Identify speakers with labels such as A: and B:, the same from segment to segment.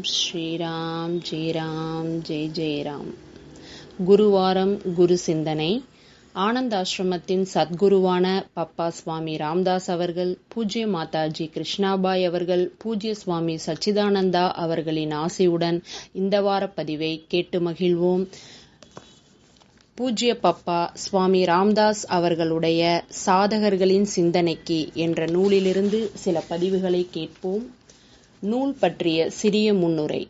A: ஸ்ரீராம் ஜெய் ராம் ஜெய் ஜெயராம். குருவாரம் குரு சிந்தனை. ஆனந்தாசிரமத்தின் சத்குருவான பப்பா சுவாமி ராம்தாஸ் அவர்கள் பூஜ்ய மாதாஜி கிருஷ்ணாபாய் அவர்கள் பூஜ்ய சுவாமி சச்சிதானந்தா அவர்களின் ஆசையுடன் இந்த வார பதிவை கேட்டு மகிழ்வோம். பூஜ்ய பப்பா சுவாமி ராம்தாஸ் அவர்களுடைய சாதகர்களின் சிந்தனைக்கு என்ற நூலிலிருந்து சில பதிவுகளை கேட்போம். நூல் பற்றிய சிறிய முன்னுரை.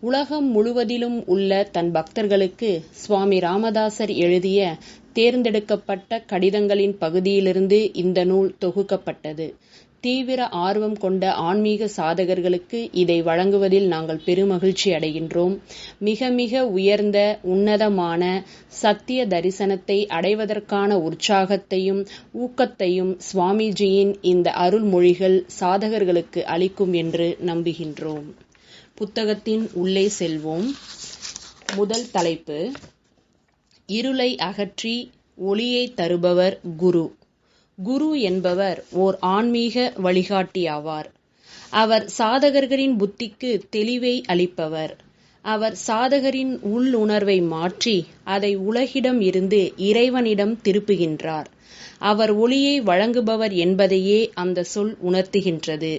A: உலகம் முழுவதிலும் உள்ள தன் பக்தர்களுக்கு சுவாமி ராமதாசர் எழுதிய தேர்ந்தெடுக்கப்பட்ட கடிதங்களின் பகுதியிலிருந்து இந்த நூல் தொகுக்கப்பட்டது. தீவிர ஆர்வம் கொண்ட ஆன்மீக சாதகர்களுக்கு இதை வழங்குவதில் நாங்கள் பெருமகிழ்ச்சி அடைகின்றோம். மிக மிக உயர்ந்த உன்னதமான சத்திய தரிசனத்தை அடைவதற்கான உற்சாகத்தையும் ஊக்கத்தையும் சுவாமிஜியின் இந்த அருள்மொழிகள் சாதகர்களுக்கு அளிக்கும் என்று நம்புகின்றோம். புத்தகத்தின் உள்ளே செல்வோம். முதல் தலைப்பு இருளை அகற்றி ஒளியை தருபவர் குரு. குரு என்பவர் ஓர் ஆன்மீக வழிகாட்டியாவார். அவர் சாதகர்களின் புத்திக்கு தெளிவை அளிப்பவர். அவர் சாதகரின் உள்ளுணர்வை மாற்றி அதை உலகிடம் இருந்து இறைவனிடம் திருப்புகின்றார். அவர் ஒளியை வழங்குபவர் என்பதையே அந்த சொல் உணர்த்துகின்றது.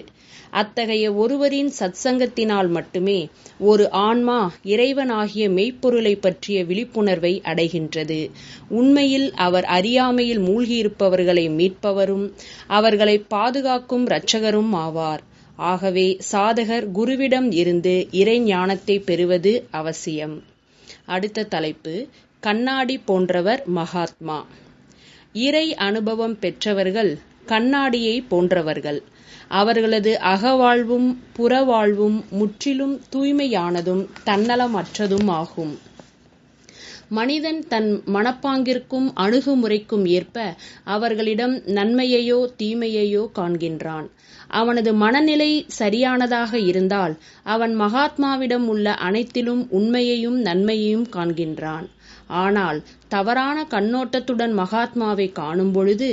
A: அத்தகைய ஒருவரின் சத்சங்கத்தினால் மட்டுமே ஒரு ஆன்மா இறைவனாகிய மெய்ப்பொருளை பற்றிய விழிப்புணர்வை அடைகின்றது. உண்மையில் அவர் அறியாமையில் மூழ்கியிருப்பவர்களை மீட்பவரும் அவர்களை பாதுகாக்கும் இரட்சகரும் ஆவார். ஆகவே சாதகர் குருவிடம் இருந்து இறைஞானத்தை பெறுவது அவசியம். அடுத்த தலைப்பு கண்ணாடி போன்றவர் மகாத்மா. இறை அனுபவம் பெற்றவர்கள் கண்ணாடியை போன்றவர்கள். அவர்களது அகவாழ்வும் புறவாழ்வும் முற்றிலும் தூய்மையானதும் தன்னலமற்றதும் ஆகும். மனிதன் தன் மனப்பாங்கிற்கும் அணுகுமுறைக்கும் ஏற்ப அவர்களிடம் நன்மையையோ தீமையையோ காண்கின்றான். அவனது மனநிலை சரியானதாக இருந்தால் அவன் மகாத்மாவிடம் உள்ள அனைத்திலும் உண்மையையும் நன்மையையும் காண்கின்றான். ஆனால் தவறான கண்ணோட்டத்துடன் மகாத்மாவை காணும் பொழுது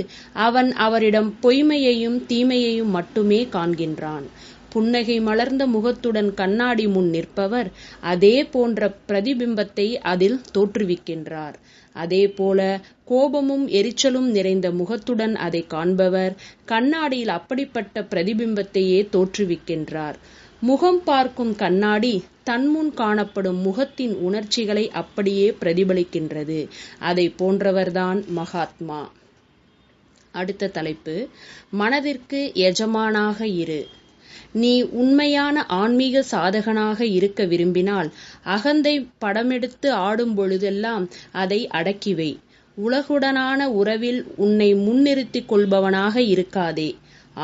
A: அவன் அவரிடம் பொய்மையையும் தீமையையும் மட்டுமே காண்கின்றான். புன்னகை மலர்ந்த முகத்துடன் கண்ணாடி முன் நிற்பவர். அதே போன்ற பிரதிபிம்பத்தை அதில் தோற்றுவிக்கின்றார். அதே போல கோபமும் எரிச்சலும் நிறைந்த முகத்துடன் அதை காண்பவர். கண்ணாடியில் அப்படிப்பட்ட பிரதிபிம்பத்தையே தோற்றுவிக்கின்றார். முகம் பார்க்கும் கண்ணாடி தன்முன் காணப்படும் முகத்தின் உணர்ச்சிகளை அப்படியே பிரதிபலிக்கின்றது. அதை போன்றவர்தான் மகாத்மா. அடுத்த தலைப்பு. மனதிற்கு எஜமானாக இரு. நீ உண்மையான ஆன்மீக சாதகனாக இருக்க விரும்பினால் அகந்தை படமெடுத்து ஆடும் பொழுதெல்லாம் அதை அடக்கிவை. உலகுடனான உறவில் உன்னை முன்னிறுத்திக் கொள்பவனாக இருக்காதே.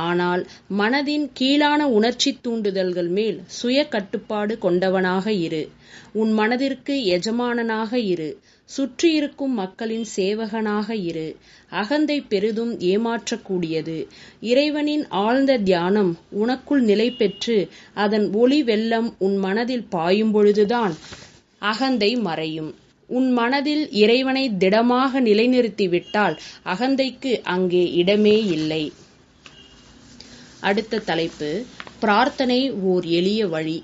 A: ஆனால் மனதின் கீழான உணர்ச்சி தூண்டுதல்கள் மேல் சுய கட்டுப்பாடு கொண்டவனாக இரு. உன் மனதிற்கு எஜமானனாக இரு. சுற்றியிருக்கும் மக்களின் சேவகனாக இரு. அகந்தை பெரிதும் ஏமாற்றக்கூடியது. இறைவனின் ஆழ்ந்த தியானம் உனக்குள் நிலை பெற்று அதன் ஒளி வெள்ளம் உன் மனதில் பாயும் பொழுதுதான் அகந்தை மறையும். உன் மனதில் இறைவனை திடமாக நிலைநிறுத்திவிட்டால் அகந்தைக்கு அங்கே இடமே இல்லை. அடுத்த தலைப்பு பிரார்த்தனை ஓர் எளிய வழி.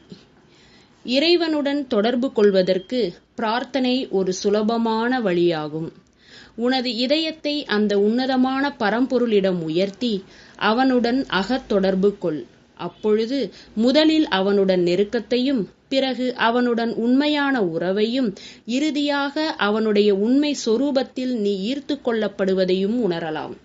A: இறைவனுடன் தொடர்பு கொள்வதற்கு பிரார்த்தனை ஒரு சுலபமான வழியாகும். உனது இதயத்தை அந்த உன்னதமான பரம்பொருளிடம் உயர்த்தி அவனுடன் அகத்தொடர்பு கொள். அப்பொழுது முதலில் அவனுடன் நெருக்கத்தையும் பிறகு அவனுடன் உண்மையான உறவையும் இறுதியாக அவனுடைய உண்மை சொரூபத்தில் நீ ஈர்த்து கொள்ளப்படுவதையும் உணரலாம்.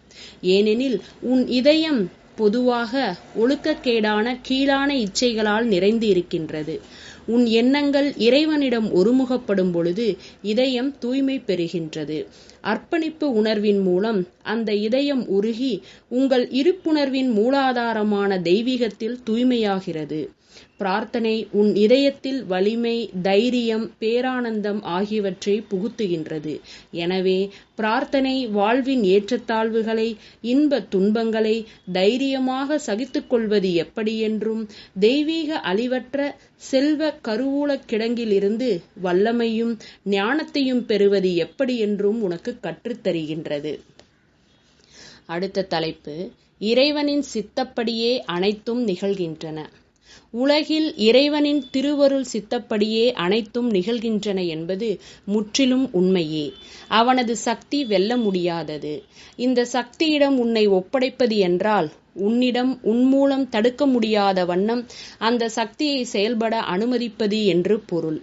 A: ஏனெனில் உன் இதயம் பொதுவாக ஒழுக்கக்கேடான கீழான இச்சைகளால் நிறைந்து இருக்கின்றது. உன் எண்ணங்கள் இறைவனிடம் ஒருமுகப்படும் பொழுது இதயம் தூய்மை பெறுகின்றது. அர்ப்பணிப்பு உணர்வின் மூலம் அந்த இதயம் உருகி உங்கள் இருப்புணர்வின் மூலாதாரமான தெய்வீகத்தில் தூய்மையாகிறது. பிரார்த்தனை உன் இதயத்தில் வலிமை தைரியம் பேரானந்தம் ஆகியவற்றை புகுத்துகின்றது. எனவே பிரார்த்தனை வாழ்வின் ஏற்றத்தாழ்வுகளை இன்ப துன்பங்களை தைரியமாக சகித்துக்கொள்வது எப்படியென்றும் தெய்வீக அழிவற்ற செல்வ கருவூலக் கிடங்கிலிருந்து வல்லமையும் ஞானத்தையும் பெறுவது எப்படி என்றும் உனக்கு கற்றுத்தருகின்றது. அடுத்த தலைப்பு இறைவனின் சித்தப்படியே அனைத்தும் நிகழ்கின்றன. உலகில் இறைவனின் திருவருள் சித்தப்படியே அனைத்தும் நிகழ்கின்றன என்பது முற்றிலும் உண்மையே. அவனது சக்தி வெல்ல முடியாதது. இந்த சக்தியிடம் உன்னை ஒப்படைப்பது என்றால் உன்னிடம் உன்மூலம் தடுக்க முடியாத வண்ணம் அந்த சக்தியை செயல்பட அனுமதிப்பது என்று பொருள்.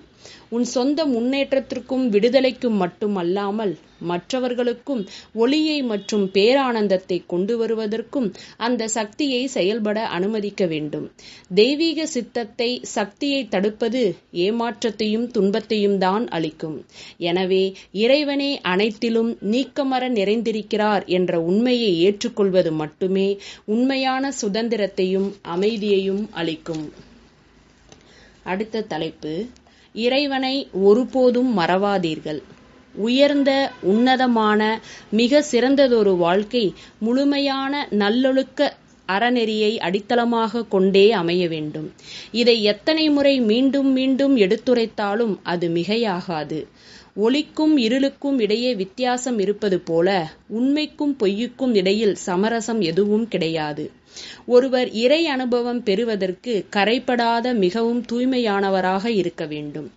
A: உன் சொந்த முன்னேற்றத்திற்கும் விடுதலைக்கும் மட்டுமல்லாமல் மற்றவர்களுக்கும் ஒளியை மற்றும் பேரானந்தத்தை கொண்டு வருவதற்கும் அந்த சக்தியை செயல்பட அனுமதிக்க வேண்டும். தெய்வீக சித்தத்தை சக்தியை தடுப்பது ஏமாற்றத்தையும் துன்பத்தையும் தான் அளிக்கும். எனவே இறைவனே அனைத்திலும் நீக்கமர நிறைந்திருக்கிறார் என்ற உண்மையை ஏற்றுக்கொள்வது மட்டுமே உண்மையான சுதந்திரத்தையும் அமைதியையும் அளிக்கும். அடுத்த தலைப்பு இறைவனை ஒருபோதும் மறவாதீர்கள். உயர்ந்த உன்னதமான மிக சிறந்ததொரு வாழ்க்கை முழுமையான நல்லொழுக்க அறநெறியை அடித்தளமாக கொண்டே அமைய வேண்டும். இதை எத்தனை முறை மீண்டும் மீண்டும் எடுத்துரைத்தாலும் அது மிகையாகாது. ஒளிக்கும் இருளுக்கும் இடையே வித்தியாசம் இருப்பது போல உண்மைக்கும் பொய்யுக்கும் இடையில் சமரசம் எதுவும் கிடையாது. ஒருவர் இறை அனுபவம் பெறுவதற்கு கரைப்படாத மிகவும் தூய்மையானவராக இருக்க வேண்டும்.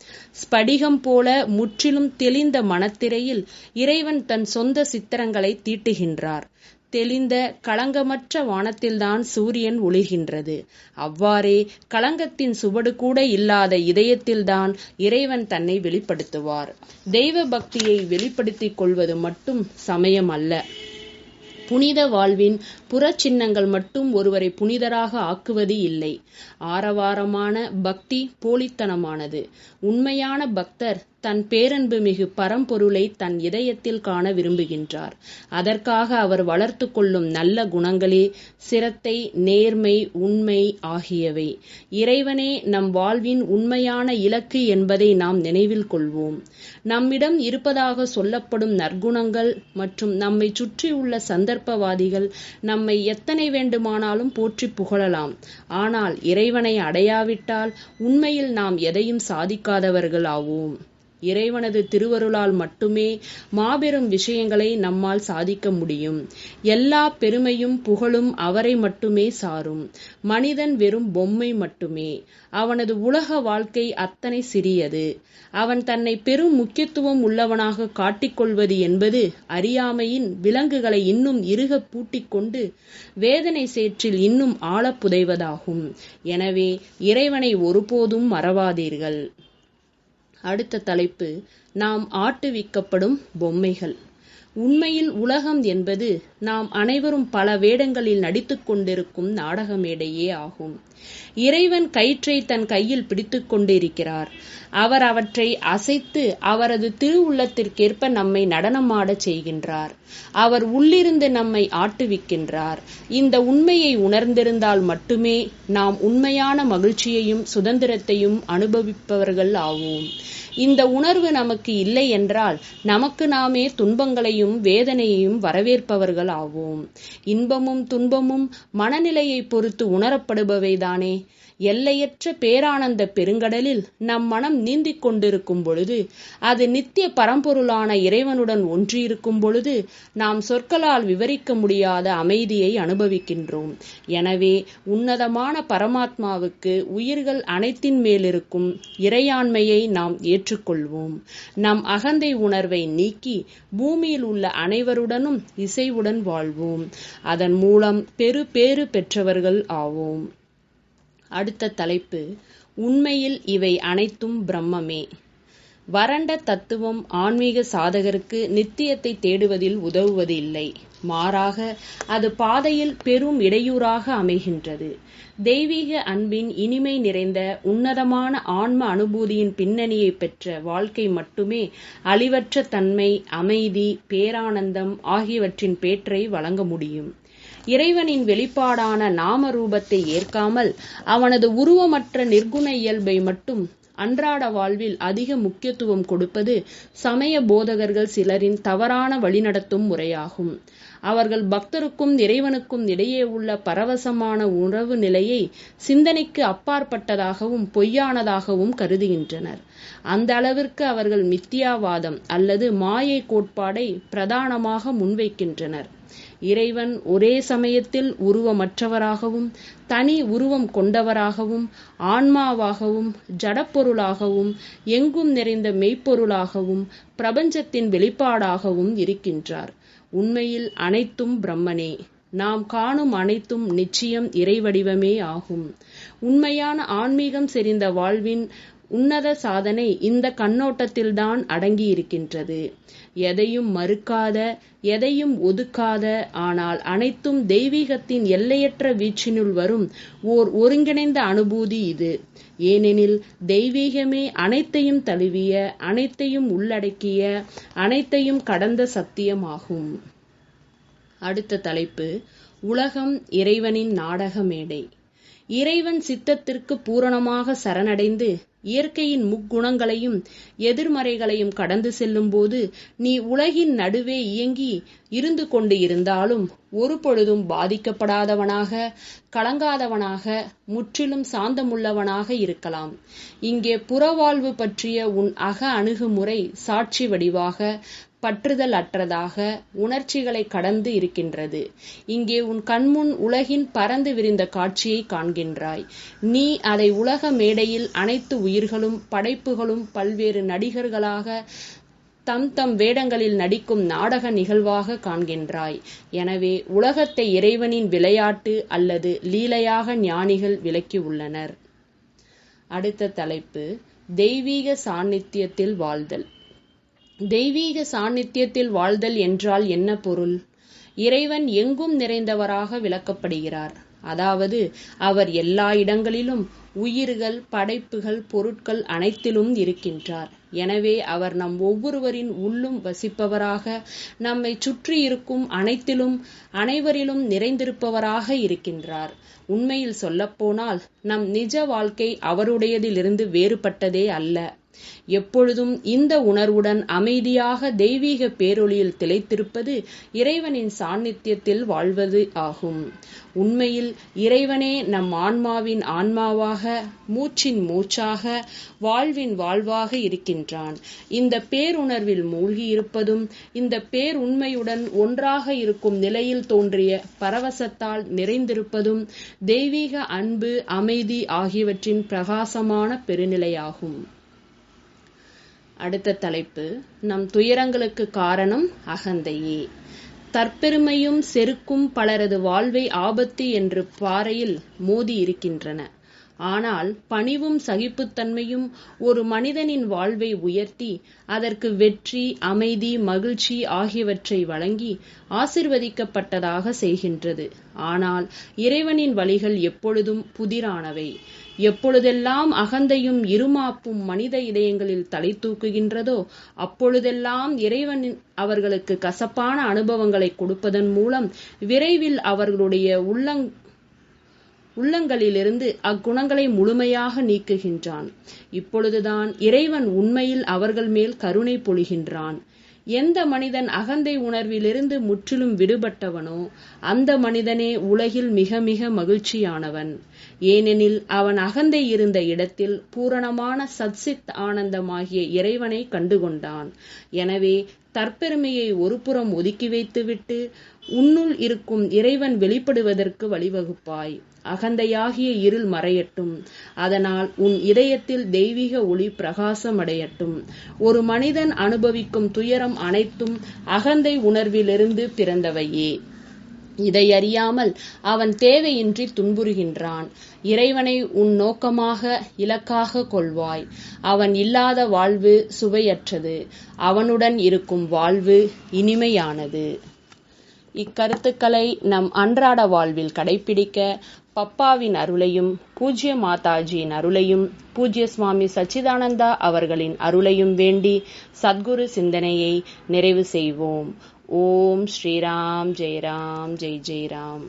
A: ஸ்படிகம் போல முற்றிலும் தெளிந்த மனத்திரையில் இறைவன் தன் சொந்த சித்திரங்களை தீட்டுகின்றார். தெளிந்த களங்கமற்ற வானத்தில்தான் சூரியன் ஒளிர்கின்றது அவ்வாறே களங்கத்தின் சுவடு கூட இல்லாத இதயத்தில்தான் இறைவன் தன்னை வெளிப்படுத்துவார். தெய்வ பக்தியை வெளிப்படுத்திக் கொள்வது மட்டும் சமயம் அல்ல புனித வாழ்வின் புறச்சின்னங்கள் மட்டும் ஒருவரை புனிதராக ஆக்குவது இல்லை. ஆரவாரமான பக்தி போலித்தனமானது. உண்மையான பக்தர் தன் பேரன்பு மிகு பரம்பொருளை தன் இதயத்தில் காண விரும்புகின்றார். அதற்காக அவர் வளர்த்து கொள்ளும் நல்ல குணங்களே சிரத்தை நேர்மை உண்மை ஆகியவை. இறைவனே நம் வாழ்வின் உண்மையான இலக்கு என்பதை நாம் நினைவில் கொள்வோம். நம்மிடம் இருப்பதாக சொல்லப்படும் நற்குணங்கள் மற்றும் நம்மை சுற்றியுள்ள சந்தர்ப்பவாதிகள் நம்மை எத்தனை வேண்டுமானாலும் போற்றி புகழலாம். ஆனால் இறைவனை அடையாவிட்டால் உண்மையில் நாம் எதையும் சாதிக்காதவர்கள் ஆவோம் இறைவனது திருவருளால் மட்டுமே மாபெரும் விஷயங்களை நம்மால் சாதிக்க முடியும். எல்லா பெருமையும் புகழும் அவரை மட்டுமே சாரும். மனிதன் வெறும் பொம்மை மட்டுமே. அவனது உலக வாழ்க்கை அத்தனை சிறியது. அவன் தன்னை பெரும் முக்கியத்துவம் உள்ளவனாக காட்டிக்கொள்வது என்பது அறியாமையின் விலங்குகளை இன்னும் இறுக பூட்டிக்கொண்டு வேதனை சேற்றில் இன்னும் ஆழப் புதைவதாகும். எனவே இறைவனை ஒருபோதும் மறவாதீர்கள். அடுத்த தலைப்பு நாம் ஆட்டுவிக்கப்படும் பொம்மைகள். உண்மையில் உலகம் என்பது நாம் அனைவரும் பல வேடங்களில் நடித்துக் கொண்டிருக்கும் நாடக மேடையே ஆகும். இறைவன் கயிற்றை தன் கையில் பிடித்துக் கொண்டிருக்கிறார். அவர் அவற்றை அசைத்து அவரது திருவுள்ளத்திற்கேற்ப நம்மை நடனமாடச் செய்கின்றார். அவர் உள்ளிருந்து நம்மை ஆட்டுவிக்கின்றார். இந்த உண்மையை உணர்ந்திருந்தால் மட்டுமே நாம் உண்மையான மகிழ்ச்சியையும் சுதந்திரத்தையும் அனுபவிப்பவர்கள் ஆவோம். இந்த உணர்வு நமக்கு இல்லை என்றால் நமக்கு நாமே துன்பங்களையும் வேதனையையும் வரவேற்பவர்கள் ஆவோம் இன்பமும் துன்பமும் மனநிலையை பொறுத்து உணரப்படுபவைதானே. எல்லையற்ற பேரானந்த பெருங்கடலில் நம் மனம் நீந்திக் கொண்டிருக்கும் பொழுது அது நித்திய பரம்பொருளான இறைவனுடன் ஒன்றியிருக்கும் பொழுது நாம் சொற்களால் விவரிக்க முடியாத அமைதியை அனுபவிக்கின்றோம். எனவே உன்னதமான பரமாத்மாவுக்கு உயிர்கள் அனைத்தின் மேலிருக்கும் இறையாண்மையை நாம் ஏற்றுக்கொள்வோம். நம் அகந்தை உணர்வை நீக்கி பூமியில் உள்ள அனைவருடனும் இசைவுடன் வாழ்வோம். அதன் மூலம் பெரு பேறு பெற்றவர்கள் ஆவோம். அடுத்த தலைப்பு உண்மையில் இவை அனைத்தும் பிரம்மமே. வறண்ட தத்துவம் ஆன்மீக சாதகருக்கு நித்தியத்தை தேடுவதில் உதவுவது இல்லை. மாறாக அது பாதையில் பெரும் இடையூறாக அமைகின்றது. தெய்வீக அன்பின் இனிமை நிறைந்த உன்னதமான ஆன்ம அனுபூதியின் பின்னணியை பெற்ற வாழ்க்கை மட்டுமே அழிவற்ற தன்மை அமைதி பேரானந்தம் ஆகியவற்றின் பேற்றை வழங்க முடியும். இறைவனின் வெளிப்பாடான நாம ரூபத்தை ஏற்காமல் அவனது உருவமற்ற நிர்குண இயல்பை மட்டும் அன்றாட வாழ்வில் அதிக முக்கியத்துவம் கொடுப்பது சமய போதகர்கள் சிலரின் தவறான வழிநடத்தும் முறையாகும். அவர்கள் பக்தருக்கும் இறைவனுக்கும் இடையே உள்ள பரவசமான உறவு நிலையை சிந்தனைக்கு அப்பாற்பட்டதாகவும் பொய்யானதாகவும் கருதுகின்றனர். அந்த அளவிற்கு அவர்கள் மித்தியாவாதம் அல்லது மாயை கோட்பாடை பிரதானமாக முன்வைக்கின்றனர். இறைவன் ஒரே சமயத்தில் உருவமற்றவராகவும் தனி உருவம் கொண்டவராகவும் ஆன்மாவாகவும் ஜடப்பொருளாகவும் எங்கும் நிறைந்த மெய்ப்பொருளாகவும் பிரபஞ்சத்தின் வெளிப்பாடாகவும் இருக்கின்றார். உண்மையில் அனைத்தும் பிரம்மனே. நாம் காணும் அனைத்தும் நிச்சயம் இறைவடிவமே ஆகும். உண்மையான ஆன்மீகம் செறிந்த வாழ்வின் உன்னத சாதனை இந்த கண்ணோட்டத்தில்தான் அடங்கியிருக்கின்றது. எதையும் மறுக்காத எதையும் ஒதுக்காத ஆனால் அனைத்தும் தெய்வீகத்தின் எல்லையற்ற வீச்சினுள் வரும் ஓர் ஒருங்கிணைந்த அனுபூதி இது. ஏனெனில் தெய்வீகமே அனைத்தையும் தழுவிய அனைத்தையும் உள்ளடக்கிய அனைத்தையும் கடந்த சத்தியமாகும். அடுத்த தலைப்பு உலகம் இறைவனின் நாடக மேடை இறைவன் சித்தத்திற்கு பூரணமாக சரணடைந்து இயற்கையின் முக்குணங்களையும் எதிர்மறைகளையும் கடந்து செல்லும்போது நீ உலகின் நடுவே இயங்கி இருந்து கொண்டு இருந்தாலும் ஒரு பொழுதும் பாதிக்கப்படாதவனாக கலங்காதவனாக முற்றிலும் சாந்தமுள்ளவனாக இருக்கலாம். இங்கே புறவாழ்வு பற்றிய உன் அக அணுகுமுறை சாட்சி வடிவாக பற்றுதல் அற்றதாக உணர்ச்சிகளை கடந்து இருக்கின்றது. இங்கே உன் கண்முன் உலகின் பறந்து விரிந்த காட்சியை காண்கின்றாய். நீ அதை உலக மேடையில் அனைத்து உயிர்களும் படைப்புகளும் பல்வேறு நடிகர்களாக தம் தம் வேடங்களில் நடிக்கும் நாடக நிகழ்வாக காண்கின்றாய். எனவே உலகத்தை இறைவனின் விளையாட்டு அல்லது லீலையாக ஞானிகள் விளக்கியுள்ளனர் அடுத்த தலைப்பு தெய்வீக சாநித்தியத்தில் வாழ்தல். தெய்வீக சாநித்தியத்தில் வாழ்தல் என்றால் என்ன பொருள்? இறைவன் எங்கும் நிறைந்தவராக விளக்கப்படுகிறார். அதாவது அவர் எல்லா இடங்களிலும் உயிர்கள் படைப்புகள் பொருட்கள் அனைத்திலும் இருக்கின்றார். எனவே அவர் நம் ஒவ்வொருவரின் உள்ளும் வசிப்பவராக நம்மை சுற்றி இருக்கும் அனைத்திலும் அனைவரிலும் நிறைந்திருப்பவராக இருக்கின்றார். உண்மையில் சொல்லப்போனால் நம் நிஜ வாழ்க்கை அவருடையதிலிருந்து வேறுபட்டதே அல்ல. எப்பொழுதும் இந்த உணர்வுடன் அமைதியாக தெய்வீக பேரொளியில் திளைத்திருப்பது இறைவனின் சாநித்தியத்தில் வாழ்வது ஆகும். உண்மையில் இறைவனே நம் ஆன்மாவின் ஆன்மாவாக மூச்சின் மூச்சாக வாழ்வின் வாழ்வாக இருக்கின்றான். இந்த பேருணர்வில் மூழ்கி இருப்பதும் இந்த பேருண்மையுடன் ஒன்றாக இருக்கும் நிலையில் தோன்றிய பரவசத்தால் நிறைந்திருப்பதும் தெய்வீக அன்பு அமைதி ஆகியவற்றின் பிரகாசமான பெருநிலையாகும். அடுத்த தலைப்பு நம் துயரங்களுக்கு காரணம் அகந்தையே. தற்பெருமையும் செருக்கும் பலரது வாழ்வை ஆபத்து என்று பாறையில் மோதி இருக்கின்றன. ஆனால் பணிவும் சகிப்புத்தன்மையும் ஒரு மனிதனின் வாழ்வை உயர்த்தி அதற்கு வெற்றி அமைதி மகிழ்ச்சி ஆகியவற்றை வழங்கி ஆசிர்வதிக்கப்பட்டதாக செய்கின்றது. ஆனால் இறைவனின் வழிகள் எப்பொழுதும் புதிரானவை. எப்பொழுதெல்லாம் அகந்தையும் இருமாப்பும் மனித இதயங்களில் தலை தூக்குகின்றதோ அப்பொழுதெல்லாம் இறைவனின் அவர்களுக்கு கசப்பான அனுபவங்களை கொடுப்பதன் மூலம் விரைவில் அவர்களுடைய உள்ளங் உள்ளங்களிலிருந்து அக்குணங்களை முழுமையாக நீக்குகின்றான். இப்பொழுதுதான் இறைவன் உண்மையில் அவர்கள் மேல் கருணை பொழிகின்றான். எந்த மனிதன் அகந்தை உணர்விலிருந்து முற்றிலும் விடுபட்டவனோ அந்த மனிதனே உலகில் மிக மிக மகிழ்ச்சியானவன். ஏனெனில் அவன் அகந்தை இருந்த இடத்தில் பூரணமான சத்சித் ஆனந்தமாகிய இறைவனை கண்டுகொண்டான். எனவே தற்பெருமையை ஒருபுறம் ஒதுக்கி வைத்துவிட்டு உன்னுள் இருக்கும் இறைவன் வெளிப்படுவதற்கு வழிவகுப்பாய். அகந்தையாகிய இருள் மறையட்டும். அதனால் உன் இதயத்தில் தெய்வீக ஒளி பிரகாசம் அடையட்டும் ஒரு மனிதன் அனுபவிக்கும் துயரம் அனைத்தும் அகந்தை உணர்விலிருந்து பிறந்தவையே. இதை அறியாமல் அவன் தேவையின்றி துன்புறுகின்றான். இறைவனை உன் நோக்கமாக இலக்காக கொள்வாய். அவன் இல்லாத வாழ்வு சுவையற்றது. அவனுடன் இருக்கும் வாழ்வு இனிமையானது. இக்கருத்துக்களை நம் அன்றாட வாழ்வில் கடைபிடிக்க பப்பாவின் அருளையும் பூஜ்ய மாதாஜியின் அருளையும் பூஜ்ய சுவாமி சச்சிதானந்தா அவர்களின் அருளையும் வேண்டி சத்குரு சிந்தனையை நிறைவு செய்வோம். ஓம் ஸ்ரீராம் ஜெயராம் ஜெய் ஜெயராம்.